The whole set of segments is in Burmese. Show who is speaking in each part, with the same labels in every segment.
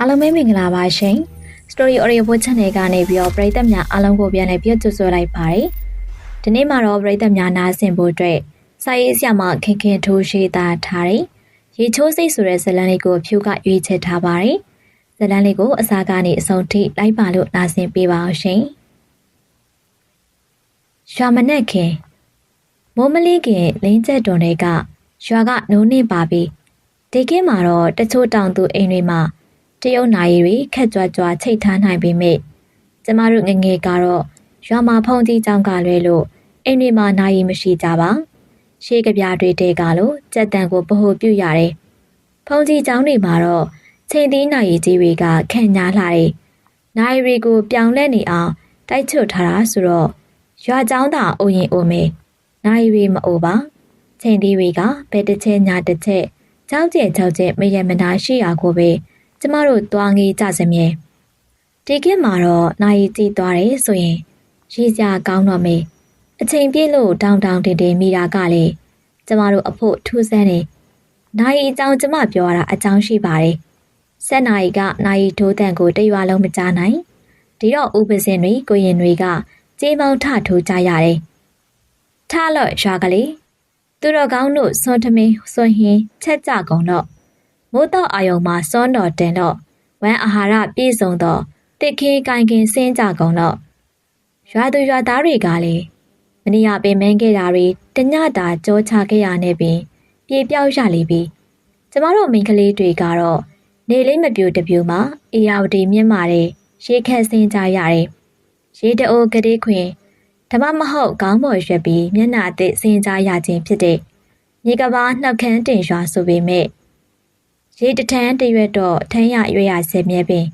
Speaker 1: အားလုံးပဲမင်္ဂလာပါရှင် Story Audio Book Channel ကနေပြီးတော့ပရိသတ်များအားလုံးကိုပြန်လည်ပြီးကြိုဆိုလိုက်ပါတယ်ဒီနေ့မှာတော့ပရိသတ်များနားဆင်ဖို့အတွက်စာရေးဆရာမခင်ခင်ထိုးရှိတာထားတယ်ရေချိုးစိတ်ဆိုတဲ့ဇာတ်လမ်းလေးကိုဖြူကရွေးချယ်ထားပါတယ်ဇာတ်လမ်းလေးကိုအစားကနေအဆုံးထိလိုက်ပါလို့နားဆင်ပေးပါအောင်ရှင်ရွာမနဲ့ခင်မိုးမလေးခင်လင်းချက်တော်တွေကရွာကနိုးနေပါပြီဒီကင်းမှာတော့တချို့တောင်သူအိမ်တွေမှာ တရုတ်နာရီတွေခက်ကြွကြွချိတ်ထားနိုင်ပေမဲ့ကျမတို့ငငယ်ကတော့ရွာမှာဖုန်ကြီးကြောင်ကလွဲလို့အိမ်တွေမှာနာရီမရှိကြပါရှေးကပြတွေတဲကလို့ကြက်တန်ကိုပဟုပြုတ်ရတယ်ဖုန်ကြီးကြောင်တွေမှာတော့ချိန်သီးနာရီကြီးတွေကခန့်ညားလာတယ်နာရီတွေကိုပြောင်းလဲနေအောင်တိုက်ချွတ်ထားတာဆိုတော့ရွာကျောင်းသာအိုရင်အိုမေနိုင်ရီမအိုပါချိန်သေးတွေကဘယ်တစ်ချက်ညာတစ်ချက်ကြောက်ကြဲကြောက်ကြဲမရမနာရှိရာကိုပဲ ကျမတို့တွားငေးကြစမြဲဒီကစ်မှာတော့နိုင်ရီကြည့်သွားတယ်ဆိုရင်ရည်စရာကောင်းတော့မေအချိန်ပြည့်လို့တောင်းတောင်းတင်တင်မိတာကလေကျမတို့အဖို့ထူးဆန်းနေနိုင်ရီအကြောင်းကျမပြောရတာအကြောင်းရှိပါတယ်ဆက်နိုင်ကနိုင်ရီထိုးတန်ကိုတရွာလုံးမကြားနိုင်ဒီတော့ဥပစင်တွေကိုရင်တွေကကြေးမောင်းထထိုးကြရတယ်။ထားလို့ရွာကလေးသူတော်ကောင်းတို့စွန်ထမင်းစွန်ဟင်းချက်ကြကုန်တော့ မိုးတော့အာယုံမှာစွန်တော်တင်တော့ဝမ်းအာဟာရပြည့်စုံတော့တစ်ခင်းကိုင်ကင်စင်းကြကုန်တော့ရွာသူရွာသားတွေကလည်းမနေ့ကပင်မင်းခဲ့တာတွေတညတာကြောချခဲ့ရနေပြီးပြေပြောက်ရလိပြီ။ကျမတို့မိန်းကလေးတွေကတော့နေလေးမပြူတပြူမှာအေယာဝတီမြင့်မာတဲ့ရေခက်စင်းကြရတယ်။ရေတအိုကလေးခွင်ဓမ္မမဟုတ်ခေါင်းပေါ်ရွက်ပြီးမျက်နှာအသစ်စင်ကြားရခြင်းဖြစ်တဲ့မြေကဘာနှောက်ခမ်းတင်ရွာဆိုပေမဲ့ ရေတထန်းတရွက်တော့ထန်းရရွရဆဲမြဲပင်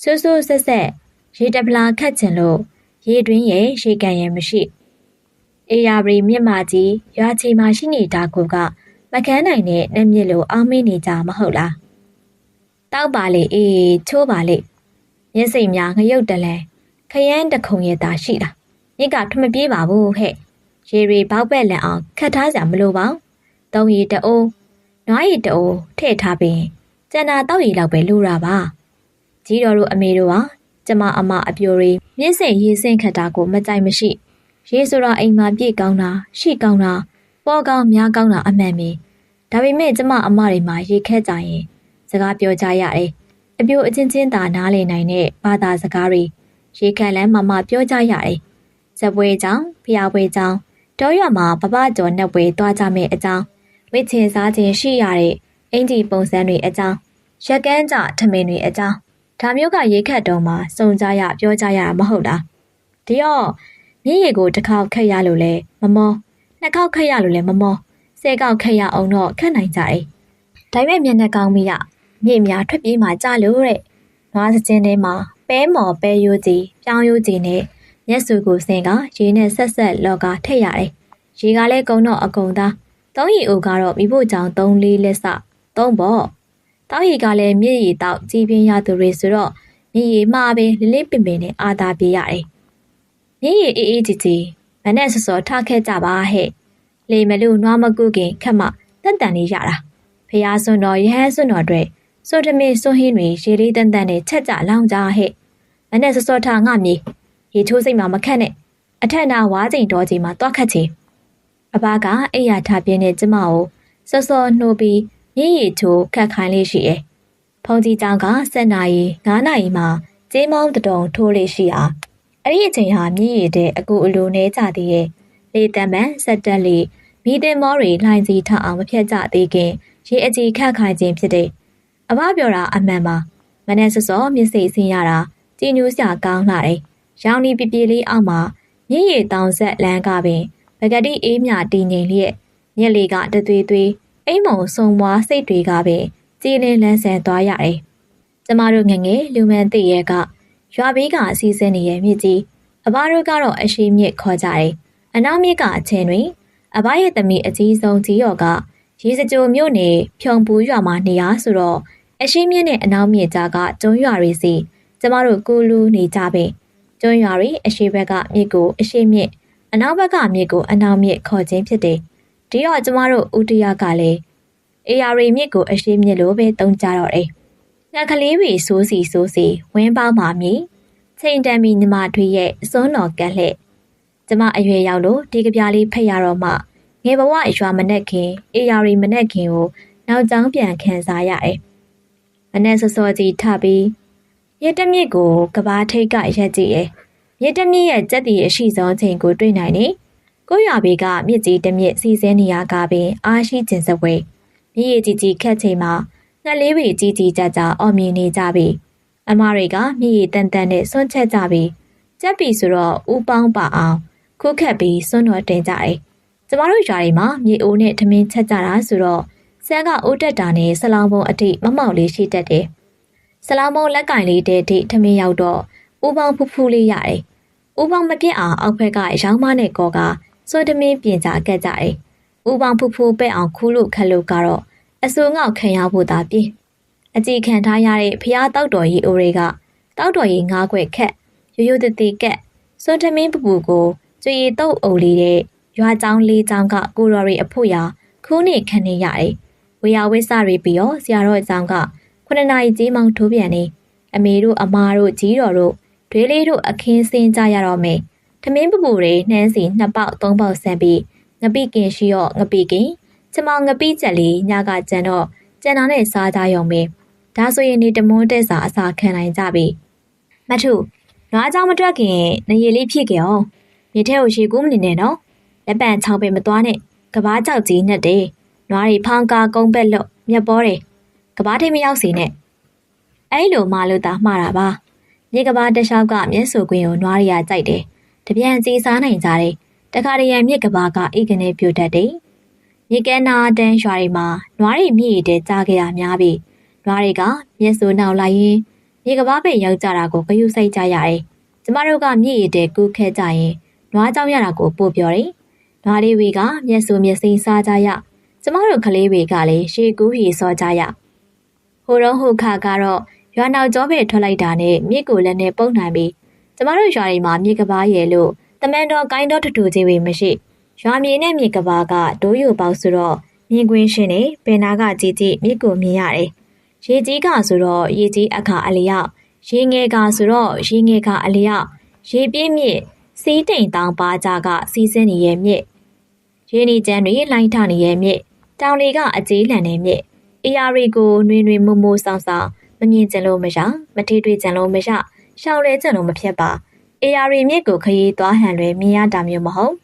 Speaker 1: ဆူဆူဆက်ဆက်ရေတပလာခတ်ချင်လို့ရေတွင်းရဲ့ရေကန်ရဲ့မရှိအေယာရီမြင့်မာကြီးရွာချီမှာရှိနေတာကမကန်းနိုင်တဲ့နှက်မြစ်လိုအောင်းမေးနေကြမဟုတ်လားတောက်ပါလေအေးချိုးပါလေမျက်စိများငရုတ်တလဲခရမ်းတခုံရဲ့သားရှိတာမြစ်ကထမပြေးပါဘူးဟဲ့ရေရီဘောက်ပက်လန်အောင်ခတ်ထားကြမလို့ပါသုံးရီတအိုးနွားရီတအိုးထည့်ထားပြီး ကျန်တာတောက်ရီလောက်ပဲလိုတာပါကြီးတော်တို့အမေတို့ဟာကျမအမအပြိုရီမြင့်စင်ရေးစင်ခတ်တာကိုမကြိုက်မရှိရေးဆိုတော့အိမ်မှာပြည့်ကောင်းတာရှိကောင်းတာပေါ်ကောင်းများကောင်းတာအမှန်ပဲဒါပေမဲ့ကျမအမတွေမှာရေခက်ကြရင် စကားပြောကြရတယ်အပြိုအချင်းချင်းသာနားလည်နိုင်တဲ့ဘာသာစကားတွေရေခက်လန်းမမပြောကြရတယ်ဇပွဲကြောင့်ဖျားပွဲကြောင့်တောရွာမှာပပကျော်နှက်ပွဲသွားကြမယ့်အကြောင်းဝိချင်စားခြင်းရှိရတဲ့ အင်ဂျီပုံစံတွေအကြောင်းရက်ကန်းကြထမင်းတွေအကြောင်းဒါမျိုးကရေခတ်တုံးမှာစုံကြရပြောကြရမဟုတ်လားဒီတော့မြင့်ရီကိုတစ်ခေါက်ခက်ရလို့လဲမမောနှစ်ခေါက်ခက်ရလို့လဲမမောဆယ်ခေါက်ခက်ရအောင်တော့ခက်နိုင်ကြတယ်ဒါပေမဲ့မျက်နှာကောင်းမိရမြင့်များထွက်ပြေးမှကြလို့တဲ့နွားစကျင်းထဲမှာပဲမော်ပဲယိုးကြီးပြောင်းယိုးကြီးနဲ့မျက်စုကိုစင်ကရေနဲ့ဆက်ဆက်လော်ကထည့်ရတယ်။ရေကလည်းကုံတော့အကုံသား။သုံးရီအိုကတော့မိဖို့ကြောင့်၃လေးလက်စ သုံးပေါ့။တောက်ရီကလည်းမြည်ရီတောက်ကြီးပြင်းရသူတွေဆိုတော့မြည်ရီမှားပဲလေးလေးပင်ပင်နဲ့အာသာပြေးရတယ်။မြည်ရီအေးအေးကြည်ကြည်မနဲ့စောစောထခဲ့ကြပါဟဲ့။လေမလူနွားမကုခင်ခက်မှတန်တန်လေးရတာ။ဖះစွန်းတော်ရဟန်းစွန်းတော်တွေစိုးတမေစိုးဟင်းတွေရေလေးတန်တန်နဲ့ချက်ကြလောင်းကြဟဲ့။မနဲ့စောစောထငါမြေရေချိုးစိတ်မှာမခက်နဲ့အထက်နာဝါးချိန်တော်ချိန်မှာတွားခတ်ချေအဘကအိယာထားပြင်းတဲ့ကျမကိုစောစောနှိုးပြီး မြည်ရီချိုးခတ်ခိုင်းလေးရှိရဲ့ဖုန်ကြီးကျောင်းက7နာရီ9နာရီမှာကျေးမောင်းတုံထိုးလေးရှိအားအဲ့ဒီအချိန်ဟာမြည်ရတဲ့အကူအလိုနေကြသေးရဲ့လေတံပန်ဆက်တက်လေးမိသင်မောတွေလှိုင်းစီထအောင်မဖြတ်ကြသေးခင်ရေအကြီးခတ်ခိုင်းခြင်းဖြစ်တဲ့အဘပြောတာအမှန်ပါမနေ့စောစောမျက်စိဆင်းရတာကြည်ညိုစရာကောင်းလာတယ်ရောင်နီပြပြလေးအောက်မှာမြင့်ရည်တောင်ဆက်လမ်းကပင်ပကတိအေးမြတည်ငြိမ်လျက်မျက်လေးကတသွေးသွေး အိမ်မုံဆုံမွားစိတ်တွေကပင်ကြည်လင်းလန်းဆန်သွားရတယ်။ကျမတို့ငငယ်လူမန်သိရဲကရွာဘေးကအစီအစဉ်နေရဲ့မြစ်ကြီးအဘတို့ကတော့အရှိမြစ်ခေါ်ကြတယ်။အနောက်မြစ်ကအချင်းတွင်အဘရဲ့သမီးအကြီးဆုံးကြီးရော်ကရေစကြိုမြို့နယ်ဖြုံပူးရွာမှာနေရဆိုတော့အရှိမြစ်နဲ့အနောက်မြစ်ကြားကကျွန်းရွာတွေစီကျမတို့ကူလူနေကြပင်ကျွန်းရွာတွေအရှိဘက်ကမြစ်ကိုအရှိမြစ်အနောက်ဘက်ကမြစ်ကိုအနောက်မြစ်ခေါ်ခြင်းဖြစ်တယ်။ ဒီတော့ကျမတို့ဥတရကလည်းအေယာရီမြစ်ကိုအရှိမြစ်လို့ပဲသုံးကြတော့တယ်။ငငှက်ကလေးတွေစိုးစီစိုးစီဝင်းပေါင်းမှမြည်ချိန်တန်မီညီမထွေးရဲ့စွန်းတော်ကက်လှဲ့ကျမအရွယ်ရောက်လို့ဒီကပြားလေးဖက်ရတော့မှငယ်ဘဝရွာမနဲ့ခင်အေယာရီမနဲ့ခင်ကိုနောက်ကျောင်းပြန်ခံစားရတယ်။မနဲ့စောစောကြီးထပြီးရတမြစ်ကိုကဘာထိတ်ကရက်ကြည့်ရဲ့ရတမြစ်ရဲ့စက်တီအရှိဆုံးချိန်ကိုတွေ့နိုင်နေ ကိုရွာဘေးကမြစ်ကြီးတစ်မြစ်စီစဲနေရကပင် အားရှိကျင်စပွဲမြည်ရည်ကြီးကြီးခက်ချိန်မှာငှက်လေးတွေကြီးကြီးကြကြအော်မြင်နေကြပြီအမတွေကမြည်ရည်တန်တန်နဲ့စွန့်ချက်ကြပြီကြက်ပြီဆိုတော့ဥပေါင်းပါအောင်ခုခက်ပြီးစွန့်တော်တင်ကြတယ်ကျမတို့ရွာတွေမှာမြေအိုးနဲ့ထမင်းချက်ကြတာဆိုတော့ဆန်းကအိုးတက်တာနဲ့ဆလောင်ပုံအထိမမောက်လေးရှိတတ်တယ်ဆလောင်ပုံလက်ကင်လေးတဲ့ထိထမင်းရောက်တော့ဥပေါင်းဖူးဖူးလေးရတယ်ဥပေါင်းမပြစ်အောင်အောက်ဘက်ကရောင်းမနဲ့ကောက စွန်တမင်းပြင်ကြကက်ကြတယ်ဥပေါင်းဖူးဖူးပဲ့အောင်ခူးလို့ခက်လို့ကတော့အစိုးငေါခံရဖို့သာပြင်အကြည့်ခံထားရတဲ့ဖျားတောက်တော်ကြီးအိုတွေကတောက်တော်ကြီးငားခွက်ခက်ရိုးရိုးတည်ကက်စွန်တမင်းပူပူကိုကျွေရတုပ်အုပ်လေးတဲ့ရွာကျောင်းလေးကျောင်းကကိုရော်ရီအဖို့ရာခူးနေခံနေရတယ်။ဝေယဝိဆရီပြီးတော့ဆရာတော်အကြောင်းကခုနှစ်နာရီကြီးမောင်ထိုးပြန်နေအမေတို့အမားတို့ကြီးတော်တို့ဒွေးလေးတို့အခင်းစင်းကြရတော့မယ်။ ထမင်းပပူတွေနှမ်းစီနှစ်ပေါက်သုံးပေါက်ဆန်ပြီးငပိကင်ရှိရော့ငပိကင်ချမောင်ငပိချက်လေးညကကြံတော့ကြံတာနဲ့စားကြရုံပဲ။ဒါဆိုရင်နေတမွန်းတက်စာအစာခံနိုင်ကြပြီ။မထုနွားเจ้าမတွက်ခင်နေရလေးဖြစ်ကြအောင်မြေထဲကိုရေကူးမနေနဲ့နော်လက်ပံချောင်းပဲမသွားနဲ့ကဘာကြောက်ကြီးနဲ့တယ်နွားတွေဖောင်းကာကုန်းပက်လို့မြက်ပေါ်တယ်ကဘာထိမရောက်စီနဲ့အဲ့လိုမှလို့သာမှားတာပါမြေကဘာတလျှောက်ကမျက်စုကွင်းကိုနွားရီယာကြိုက်တယ် တပြန်စီစားနိုင်ကြတယ်တခါတရံမြစ်ကဘာကအိကနေပြိုတတ်တယ်မြေကဲနာတန်းရွာတွေမှာနွားတွေမြည်တဲ့ကြားကြရများပြီနွားတွေကမျက်စုနောက်လိုက်ရင်မြေကဘာပဲရောက်ကြတာကိုဂယုစိုက်ကြရတယ်ကျမတို့ကမြည်ရတဲ့ကူးခဲကြရင်နွားကြောင်ရတာကိုပို့ပြောတယ်။နွားလေးတွေကမျက်စုံမျက်စိစားကြရ။ကျမတို့ကလေးတွေကလည်းရှေကူးရီစောကြရ။ဟိုတော့ဟိုခါကတော့ရွာနောက်ကျောပဲထွက်လိုက်တာနဲ့မြစ်ကိုလည်းနဲ့ပုံနိုင်ပြီး ကျမတို့ရွာတွေမှာမြစ်ကဘာရဲလို့တမန်တော်ကိုင်းတော်ထူထူကြီးပဲမရှိ။ရွာမြေနဲ့မြစ်ကဘာကဒိုးယူပေါဆိုတော့မြင်ကွင်းရှင်နေပင်နာကကြီးကြီးမြစ်ကိုမြင်ရတယ်။ရေကြီးကဆိုတော့ရေကြီးအခါအလျောက်ရေငယ်ကဆိုတော့ရေငယ်ကအလျောက်ရေပြည့်မြစ်စီးတိမ်တောင်ပါကြကစီးစင်းနေရဲ့မြစ်ရင်းနီကျန်းတွေလိုင်းထနေရဲ့မြစ်တောင်တွေကအကြီးလန်တဲ့မြစ်အေယာရီကိုနှွေနှွေမိုးမိုးဆောင်ဆောင်မမြင်ကြလို့မရမထိတွေ့ကြလို့မရ ရှောင်းလဲကြလို့မဖြစ်ပါအေယာရီမြစ်ကိုခရီးသွားဟန်လွယ်မြင်ရတာမျိုးမဟုတ်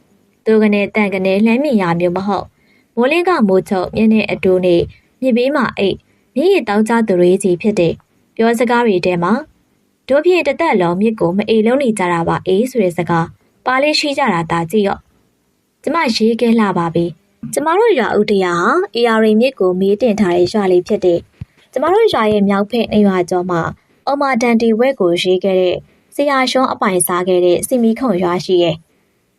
Speaker 1: သူကနေတန်ကနေလှမ်းမြင်ရမျိုးမဟုတ်မိုးလင်းကမိုးချုပ်မြင်းနဲ့အတူနေမြစ်ဘေးမှာအိတ်မြည်ရတောင်းကြသူတွေကြီးဖြစ်တဲ့ပြောစကားတွေထဲမှာတို့ဖြစ်တသက်လုံးမြစ်ကိုမအိမ်လုံးနေကြတာပါအေးဆိုတဲ့စကားပါလေးရှိကြတာဒါကြည့်ရော့ကျမရေးခဲလှပါပြီကျမတို့ရွာဥတရားဟာအေယာရီမြစ်ကိုမေးတင်ထားတဲ့ရွာလေးဖြစ်တဲ့ကျမတို့ရွာရဲ့မြောက်ဖက်နေရွာကျော်မှာ အမတန်တီဝက်ကိုရေးခဲ့တဲ့ဆရာရှုံးအပိုင်စားခဲ့တဲ့စီမီခုံရွာရှိရဲ့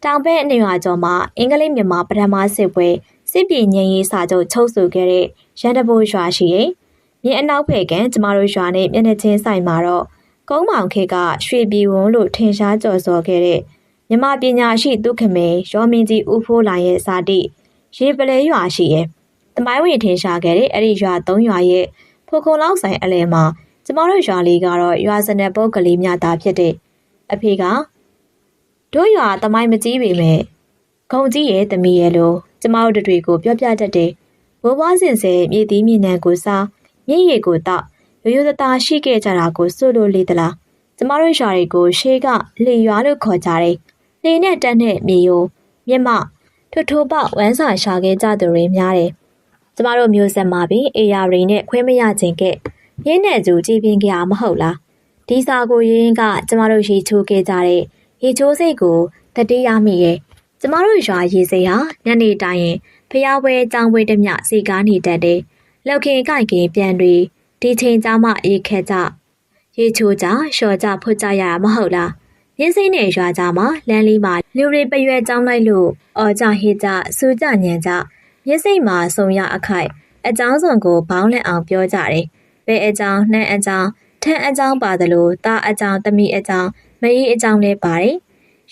Speaker 1: တောင်ဘက်နေရွာကျော်မှာအင်္ဂလိပ်မြန်မာပထမစစ်ပွဲစစ်ပြေငြိမ်းရေးစာချုပ်ချုပ်ဆိုခဲ့တဲ့ရန်တဘိုးရွာရှိရဲ့မြင်းအနောက်ဖက်ကကျမတို့ရွာနဲ့မျက်နှာချင်းဆိုင်မှာတော့ကုန်းမောင်ခေကရွှေပြည်ဝန်းလို့ထင်ရှားကြော်စော်ခဲ့တဲ့မြမပညာရှိသူခမေရောမင်းကြီးဦးဖိုးလိုင်ရဲ့ဇာတိရေပလဲရွာရှိရဲ့တမိုင်းဝင်ထင်ရှားခဲ့တဲ့အဲ့ဒီရွာ၃ရွာရဲ့ဖိုကုံလောက်ဆိုင်အလဲမှာ ကျမတို့ရွာလေးကတော့ရွာစနက်ပုတ်ကလေးများသာဖြစ်တဲ့အဖေကတို့ရွာတမိုင်းမကြီးပေမဲ့ဂုံကြီးရဲ့တမီရဲ့လို့ကျမတို့တွေကိုပြောပြတတ်တယ်ဘိုးဘွားစင်စဲမြေတီးမြေနံကိုစားမြင့်ရည်ကိုတောက်ရိုးရိုးသားသားရှိခဲ့ကြတာကိုစိုးလို့လေသလားကျမတို့ရွာတွေကိုရှေးကလေရွာလို့ခေါ်ကြတယ်လေနဲ့တက်နဲ့မြေယိုမြင့်မထွထိုးပေါဝမ်းစာရှာခဲ့ကြသူတွေများတယ်ကျမတို့မျိုးဆက်မှာပင်အေယာရီနဲ့ခွဲမရခြင်းကဲ့ ရင်းနဲ့ကျူကြည်ပြင်းကြရမဟုတ်လားဒီစာကိုရင်းကကျမတို့ရေချိုးခဲ့ကြတဲ့ရေချိုးစိတ်ကိုတတိယမိရဲ့ကျမတို့ရွာရေစိတ်ဟာညနေတိုင်းရင်ဖျားပွဲကြောင်းပွဲတမျှစီကားနေတတ်တယ်လောက်ခင်ကြိုက်ခင်ပြန်တွေဒီချိန်ကြမှအေးခဲကြရေချိုးကြလျှော်ကြဖွတ်ကြရတာမဟုတ်လားမြင်းစိမ့်နဲ့ရွာကြမှာလမ်းလေးမှာလူတွေပရွယ်ကြောင်းလိုက်လို့အော်ကြဟစ်ကြစူကြညံကြမြင်းစိမ့်မှာဆုံရအခိုက်အကြောင်းစုံကိုဘောင်းလက်အောင်ပြောကြတယ် ဘဲအကြောင်းနှမ်းအကြောင်းထန်းအကြောင်းပါတယ်လို့တာအကြောင်းတမိအကြောင်းမရီးအကြောင်းလည်းပါတယ်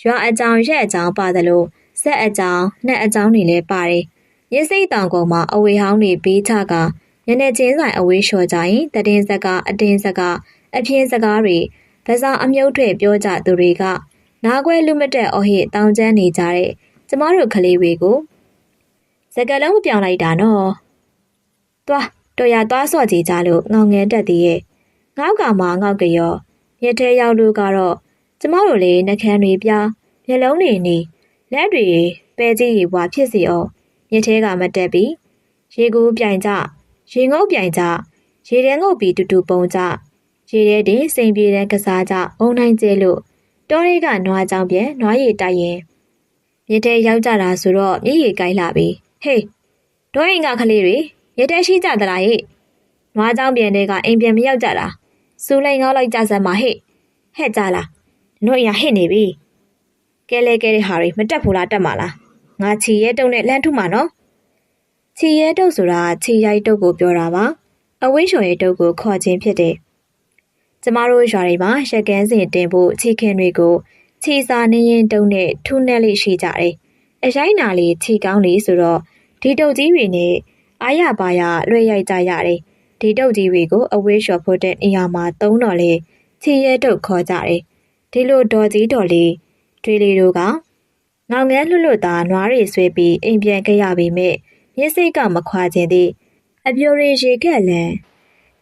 Speaker 1: ရွာအကြောင်းရက်အကြောင်းပါတယ်လို့ဆက်အကြောင်းနှက်အကြောင်းတွေလည်းပါတယ်ရစ်စိတ်တောင်ကုန်းမှာအဝေဟောင်းတွေဘေးချကညနေချင်းဆိုင်အဝေးလျှော်ကြရင်တည်င်းစကားအတင်းစကားအပြင်းစကားတွေဗဇာအမြုပ်ထွေပြောကြသူတွေကနားခွဲလူမတက်အဟိတောင်ကျမ်းနေကြတဲ့ကျမတို့ကလေးတွေကိုစကလုံးပြောင်းလိုက်တာနော်။သွား တော်ရသွားစော့ကြည့်ကြလို့ငောင်ငယ်တက်သေးရဲ့ငေါက်ကမှငေါက်ကရောမြက်ထဲရောက်လို့ကတော့ကျမတို့လေနှကန်းတွေပြမျက်လုံးတွေနေလက်တွေပဲကြီးရီပွားဖြစ်စီအောင်မြက်ထဲကမတက်ပြီးရေကူးပြိုင်ကြရေငုပ်ပြိုင်ကြရေထဲငုပ်ပြီးတူတူပုံကြရေထဲတင်စိန်ပြေတဲ့ကစားကြအုံနိုင်ကျဲလို့တောရိကနွားကြောင်ပြဲနွားရည်တိုက်ရင်မြစ်ထဲရောက်ကြတာဆိုတော့မြည်ရည်ကိုင်းလာပြီဟေးဒေါ်ရင်ကကလေးတွေ ရတဲ့ရှိကြသလားဟဲ့နွားကြောင်ပြန်တဲ့ကအိမ်ပြန်မရောက်ကြတာစူလိုက်ငေါလိုက်ကြစမ်းပါဟဲ့ဟဲ့ကြလားတို့ရဟစ်နေပြီကဲလဲကဲတဲ့ဟာတွေမတက်ဘူးလားတက်မှာလားငါချီရဲတုံနဲ့လမ်းထုမှာနော်ချီရဲတုတ်ဆိုတာချီရိုက်တုတ်ကိုပြောတာပါအဝိရှော်ရဲ့တုတ်ကိုခေါ်ခြင်းဖြစ်တယ်ကျမတို့ရွာတွေမှာရက်ကန်းစင်တင်ဖို့ချီခင်တွေကိုချီစာနေရင်တုံနဲ့ထူးနဲ့လေးရှိကြတယ်အရိုင်းနာလေးချီကောင်းလေးဆိုတော့ဒီတုတ်ကြီးတွေနဲ့ အားရပါရလွှဲရိုက်ကြရတယ်ဒီတုတ်ကြီးတွေကိုအဝေးလျှော်ဖို့တဲ့နေရာမှာသုံးတော့လေချီရဲတုတ်ခေါ်ကြတယ်ဒီလိုဒေါ်ကြီးတော်လေးတွေးလေးတို့ကငောင်ငန်းလွတ်လွတ်သားနွားတွေဆွဲပြီးအိမ်ပြန်ခဲ့ရပေမဲ့မျက်စိကမခွာခြင်းသည်အပြိုရီရေကက်လန်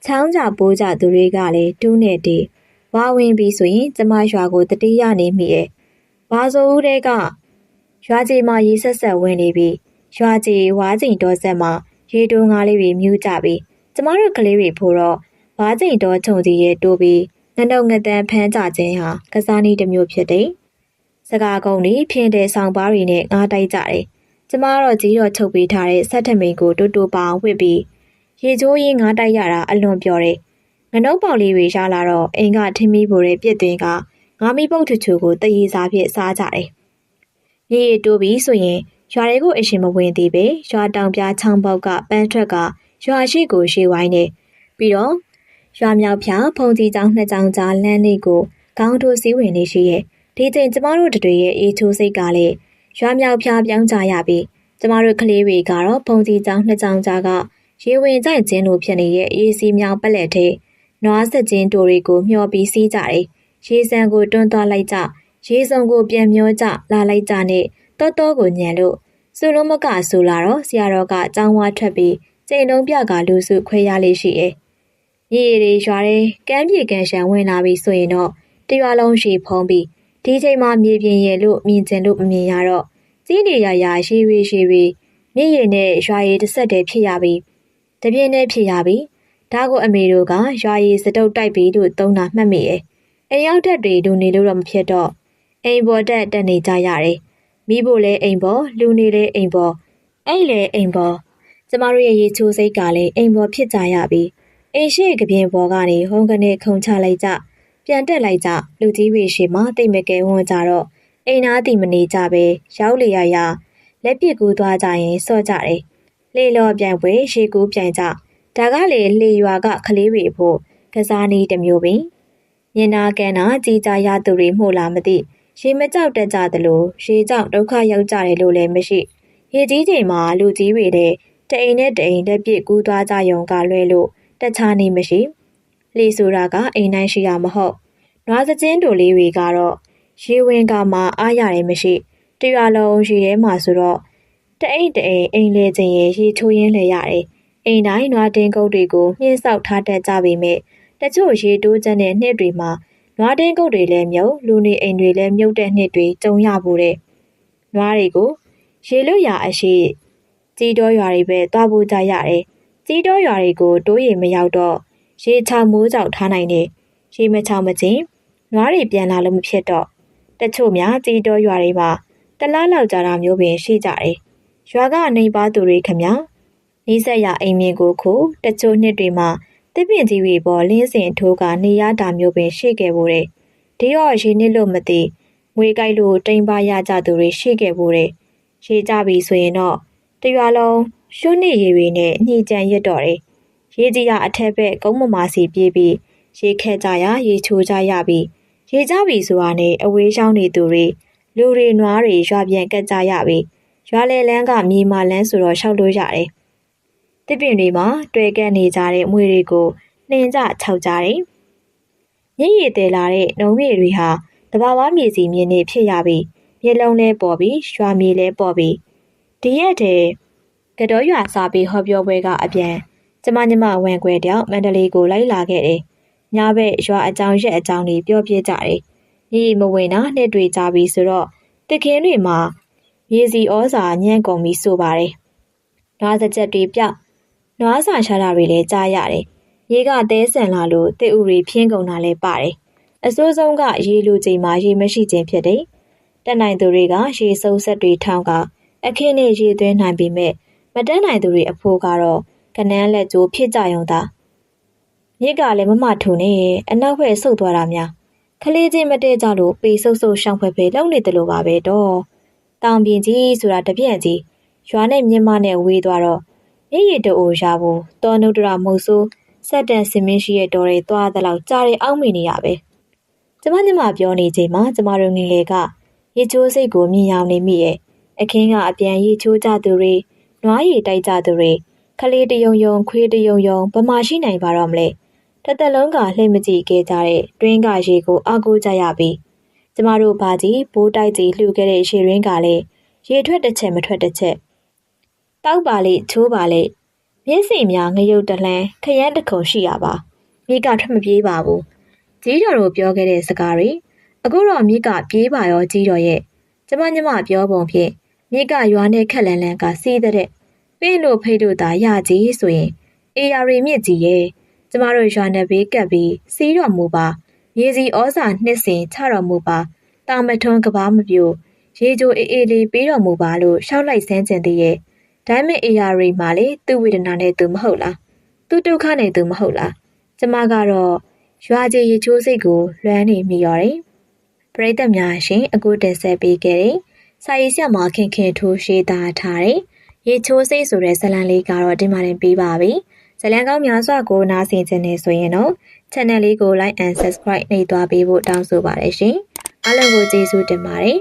Speaker 1: ချောင်းကြပိုးကြသူတွေကလည်းတူးနေတည်ဝါဝင်ပြီးဆိုရင်ကျမရွာကိုတတိယနေမိရဲ့ဘာဆိုဦးတဲ့ကရွာကြီးမှာရေဆက်ဆက်ဝင်နေပြီးရွာကြီးဝါကျင်တော်ဆက်မှာ ရေတိုးငါးလေးတွေမြူးကြပြီးကျမတို့ကလေးတွေဖို့တော့ဝါကျင်တော်ခြုံကြီးရဲ့တိုးပြီးငနှုတ်ငတန်ဖမ်းကြခြင်းဟာကစားနည်းတစ်မျိုးဖြစ်တယ်။စကားကုန်းတွေဖြင်းတဲ့ဆောင်ပါးတွေနဲ့ငားတိုက်ကြတယ်။ကျမတော့ကြီးတော့ချုပ်ပေးထားတဲ့ဆက်ထမိန်ကိုတူတူပေါင်ဝစ်ပြီးရေချိုးရင်းငားတိုက်ရတာအလွန်ပြောတယ်။ငနှုတ်ပေါင်လေးတွေရလာတော့အိမ်ကထင်းမီးပိုတဲ့ပြစ်သွင်းကငါမီးပုတ်ချူချူကိုတည်ရည်စားဖြစ်စားကြတယ်။ရေရီတိုးပြီးဆိုရင် ရွာတွေကိုအရှင်မဝင်သေးပဲရွာတောင်ပြချောင်းပေါက်ကပန်းထွက်ကရွာရှိကိုရှေးဝိုင်းနေပြီးတော့ရွာမြောက်ဖြာဖုန်ကြီးကျောင်းနှစ်ကျောင်းကြားလမ်းလေးကိုကောင်းထိုးစည်းဝင်နေရှိရဲ့ဒီချိန်ကျမတို့တွေရဲ့အေးချိုးစိတ်ကလည်းရွာမြောက်ဖြာပြောင်းကြရပြီးကျမတို့ကလေးတွေကတော့ဖုန်ကြီးကျောင်းနှစ်ကျောင်းကြားကရေဝင်ကြိုက်ခြင်းလိုဖြစ်နေတဲ့အေးစီမြောင်ပက်လက်ထဲနွားစက်ချင်းတိုတွေကိုမျောပြီးစီးကြတယ်ရေစံကိုတွန်းသွားလိုက်ကြရေစုံကိုပြန်မျောကြလာလိုက်ကြနဲ့ တောတောကိုညံလို့စုလုံးမကဆူလာတော့ဆရာတော်ကចောင်းဝါထွက်ပြီးချိန်တုံးပြကလူစုခွဲရလေးရှိရဲ့ရေရီရွာတဲ့ကမ်းပြေကန်ရှံဝင်လာပြီဆိုရင်တော့တရွာလုံးရှိဖုံးပြီးဒီချိန်မှာမြေပြင်ရဲ့လို့မြင်ကျင်လို့မမြင်ရတော့ကြီးနေရရာရှိရီရှိရီမြင့်ရည်နဲ့ရွာရည်တစ်ဆက်တည်းဖြစ်ရပြီတပြင်းနဲ့ဖြစ်ရပြီဒါကိုအမေတို့ကရွာရည်စတုပ်တိုက်ပြီးလို့သုံးတာမှတ်မိရဲ့အိမ်ရောက်တက်တွေလူနေလို့တော့မဖြစ်တော့အိမ်ပေါ်တက်တက်နေကြရတယ် မိဖို့လဲအိမ်ပေါ်လူနေလဲအိမ်ပေါ်အဲ့လေအိမ်ပေါ်ကျမတို့ရဲ့ရေချိုးစိတ်ကလည်းအိမ်ပေါ်ဖြစ်ကြရပြီအိမ်ရှိကပြင်းပေါ်ကနေဟုံးကနေခုံချလိုက်ကြပြန်တက်လိုက်ကြလူကြီးတွေရှိမှတိတ်မကဲဝန်းကြတော့အိမ်သားတီမနေကြပဲရောက်လေရရလက်ပစ်ကူးသွားကြရင်စော့ကြတယ်လေလော်ပြန်ပွဲရှေကူးပြန်ကြဒါကလေလေရွာကကလေးတွေဖို့ကစားနည်းတစ်မျိုးပင်မြင်နာကန်နာကြည်ကြရသူတွေမှုလားမသိ ရေမကြောက်တတ်ကြသလိုရေကြောင့်ဒုက္ခရောက်ကြတယ်လို့လည်းမရှိရေကြီးချိန်မှာလူကြီးတွေတဲ့တအိမ်နဲ့တအိမ်လက်ပစ်ကူးသွားကြရုံကလွဲလို့တခြားနေမရှိလေဆိုတာကအိမ်တိုင်းရှိရမဟုတ်နွားစကျင်းတို့လေးတွေကတော့ရေဝင်ကမှအားရတယ်မရှိတရွာလုံးရှိထဲမှာဆိုတော့တအိမ်တအိမ်အိမ်လေခြင်းရဲ့ရေချိုးရင်းလဲရတယ်အိမ်တိုင်းနွားတင်းကုတ်တွေကိုမြင့်ဆောက်ထားတတ်ကြပေမဲ့တချို့ရေတိုးချက်တဲ့နှစ်တွေမှာ နွားတင်းကုတ်တွေလည်းမြုပ်လူနေအိမ်တွေလည်းမြုပ်တဲ့နှစ်တွေကြုံရဖို့တဲ့နွားတွေကိုရေလွတ်ရာအရှိကြီးတော်ရွာတွေပဲသွားဖို့ကြရတယ်ကြီးတော်ရွာတွေကိုတိုးရီမရောက်တော့ရေချောင်မိုးကြောက်ထားနိုင်တယ်ရေမချောင်မချင်းနွားတွေပြန်လာလို့မဖြစ်တော့တချို့များကြီးတော်ရွာတွေမှာတလားလောက်ကြတာမျိုးပင်ရှိကြတယ်ရွာကနေပါသူတွေခမနီးစက်ရအိမ်မြင့်ကိုခုတချို့နှစ်တွေမှာ တစ်ပင်ကြီးတွေပေါ်လင်းစင်ထိုးကနေရတာမျိုးပင်ရှိခဲ့ဖို့တဲ့ဒီတော့ရေနစ်လို့မသိငွေကြိုက်လို့တိမ်ပါရကြသူတွေရှိခဲ့ဖို့တဲ့ရေကြပြီဆိုရင်တော့တရွာလုံးရွှွနှစ်ရေတွေနဲ့ညှိကြံရစ်တော့တယ်ရေကြီးရအထက်ဘက်ကုန်းမမာစီပြေးပြီးရေခဲကြရရေချိုးကြရပြီးရေကြပြီဆိုတာနဲ့အဝေးရှောင်းနေသူတွေလူတွေနွားတွေရွာပြန်ကက်ကြရပြီးရွာလေလန်းကမြေမာလန်းဆိုတော့ရှောက်လို့ရတယ် တစ်ပင်တွေမှာတွေ့ကပ်နေကြတဲ့မွေတွေကိုနှင်ကြခြောက်ကြတယ်။မြည်ရည်တဲလာတဲ့နှုံးမြေတွေဟာတဘာဝမြေစီမြင်းနေဖြစ်ရပြီးမြေလုံးလဲပေါ်ပြီးရွာမြေလဲပေါ်ပြီးဒီရက်တည်းကတော့ရွာစားပြီးဟောပြောပွဲကအပြန်ကျမညမဝန်ခွဲတယောက်မန္တလေးကိုလိုက်လာခဲ့တယ်။ညဘက်ရွာအကြောင်းရက်အကြောင်းတွေပြောပြကြတယ်။ညီမဝင်တာနှစ်တွေကြာပြီဆိုတော့တခင်တွေမှာမြေစီဩဇာညံ့ကုန်ပြီဆိုပါတယ်။နွားစကြက်တွေပြောက် နွားစာရှာတာတွေလည်းကြားရတယ်။ရေကသဲဆန်လာလို့တစ်ဥတွေဖြင်းကုန်တာလည်းပါတယ်။အစိုးဆုံးကရေလူချိန်မှာရေမရှိခြင်းဖြစ်တယ်။တက်နိုင်သူတွေကရေစုပ်ဆက်တွေထောင်းကအခင်းနဲ့ရေသွင်းနိုင်ပေမဲ့မတက်နိုင်သူတွေအဖို့ကတော့ကနန်းလက်ကျိုးဖြစ်ကြရုံသာမြစ်ကလည်းမမထုံနေအနောက်ဘက်ဆုတ်သွားတာများခလေးချင်းမတည့်ကြလို့ပေဆုပ်ဆုပ်ရှောင်းဖွဲဖွဲလုံနေတယ်လို့ပါပဲတော့တောင်ပြင်ကြီးဆိုတာတပြန့်ကြီးရွာနဲ့မြင်းမနဲ့ဝေးသွားတော့ မြည်ရည်တူရဖို့တော်နုဒရာမုတ်ဆိုးဆက်တန်စင်မင်းရှိရဲ့တော်တွေသွားသလောက်ကြားရအောင်မိနေရပဲကျမညမပြောနေချိန်မှာကျမတို့ငငယ်ကရေချိုးစိတ်ကိုမြင်ရောက်နေမိရဲ့အခင်းကအပြန်ရေချိုးကြသူတွေနွားရည်တိုက်ကြသူတွေခလေးတယုံယုံခွေးတယုံယုံဗမာရှိနိုင်ပါတော့မလဲတသက်လုံးကလှိမ့်မကြည့်ခဲ့ကြတဲ့တွင်းကရေကိုအကူကြရပြီးကျမတို့ဘာကြီးဘိုးတိုက်ကြီးလှူခဲ့တဲ့ရေရင်းကလည်းရေထွက်တစ်ချက်မထွက်တစ်ချက် တောက်ပါလေချိုးပါလေမျက်စိများငရုတ်တလှမ်းခရမ်းတခုံရှိရပါမြေကထွက်မပြေးပါဘူးကြီးတော်တို့ပြောခဲ့တဲ့စကားတွေအခုတော့မြေကပြေးပါရောကြီးတော်ရဲ့ကျမညမပြောပုံဖြင့်မြေကရွာနဲ့ခက်လန်းလန်းကစီးတဲ့ပင်းတို့ဖိတ်တို့သာရကြီးဆိုရင်အေယာရီမြစ်ကြီးရဲ့ကျမတို့ရွာနယ်ဘေးကပ်ပြီးစီးတော်မူပါရေစီဩဇာနှစ်စင်ချတော်မူပါတာမထွန်းကဘာမပြိုရေကြိုအေးအေးလေးပေးတော်မူပါလို့ရှောက်လိုက်စမ်းကျင်သေးရဲ့ ဒိုင်းမင်အေယာရီမှာလေသူ့ဝေဒနာနဲ့သူမဟုတ်လားသူ့ဒုက္ခနဲ့သူမဟုတ်လားကျမကတော့ရွာကြီးရေချိုးစိတ်ကိုလွမ်းနေမိရတယ်ပရိသတ်များရှင်အခုတင်ဆက်ပေးခဲ့တဲ့စာရေးဆရာမခင်ခင်ထိုးရှိတာထားတဲ့ရေချိုးစိတ်ဆိုတဲ့ဇလံလေးကတော့ဒီမှာတင်ပေးပါပြီဇလံကောင်းများစွာကိုနားဆင်ခြင်းနဲ့ဆိုရင်တော့ channel လေးကို like and subscribe နှိပ်သွားပေးဖို့တောင်းဆိုပါတယ်ရှင်အားလုံးကိုကျေးဇူးတင်ပါတယ်